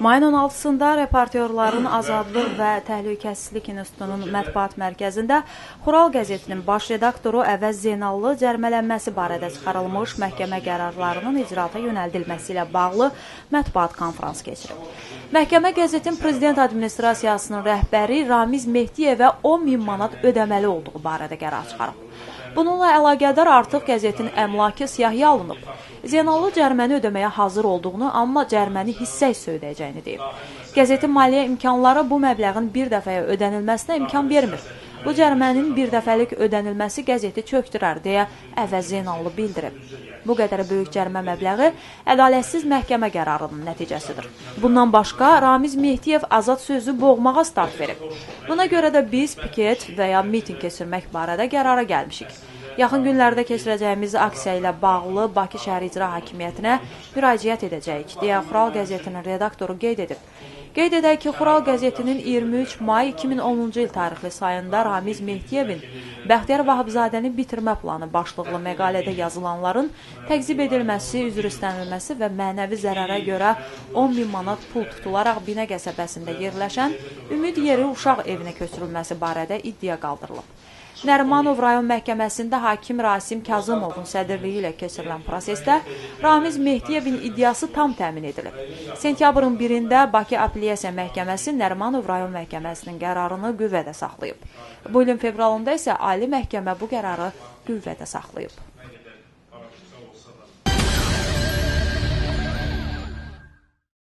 Mayın 16-sında Reportyorların Azadlıq və Təhlükəsizlik İnstitutunun mətbuat mərkəzində Xural qəzetinin baş redaktoru Əvəz Zeynallı cərmələnməsi barədə çıxarılmış məhkəmə qərarlarının icraata yönəldilməsi ilə bağlı mətbuat konfrans keçirib. Məhkəmə qəzetin prezident administrasiyasının rəhbəri Ramiz Mehdiyevə 10 min manat ödəməli olduğu barədə qərar çıxarıb. Bununla əlaqədar artıq qəzetin əmlakı siyahıya alınıb. Zeynallı cərməni ödəməyə hazır olduğunu, amma cərməni hissə hissə ödəyəcəyini deyib. Qəzetin maliyyə imkanları bu məbləğin bir dəfəyə ödənilməsinə imkan vermir. Bu cərmənin bir dəfəlik ödənilməsi qəzeti çökdürər deyə Əvəz Zeynallı bildirib. Bu qədər böyük cərimə məbləği ədalətsiz məhkəmə qərarının nəticəsidir. Bundan başqa Ramiz Mehdiyev azad sözü boğmağa start verib. Buna görə də biz piket və ya mitinq keçirmək barədə qərara gəlmişik. Yaxın günlərdə keçirəcəyimiz aksiya ilə bağlı Bakı şəhər icra hakimiyyətinə müraciət edəcəyik, deyə Xural qəzetinin redaktoru qeyd edib. Qeyd edək ki, Xural qəzetinin 23 may 2010-cu il tarixli sayında Ramiz Mehdiyevin Bəxtiyar Vahabzadəni bitirmə planı başlıqlı məqalədə yazılanların təqzib edilməsi, üzr istənilməsi və mənəvi zərərə görə 10 min manat pul tutularaq Binə qəsəbəsində yerləşən Ümid Yeri uşaq evinə köçürülməsi barədə iddia qaldırılıb. Nərimanov rayon məhkəməsində hakim Rasim Kazımovun sədrliyi ilə keçirilən prosesdə Ramiz Mehdiyevin iddiası tam təmin edilib. Sentyabrın 1-də Bakı Apellyasiya Məhkəməsi Nərimanov rayon məhkəməsinin qərarını qüvvədə saxlayıb. Bu ilin fevralında isə Ali Məhkəmə bu qərarı qüvvədə saxlayıb.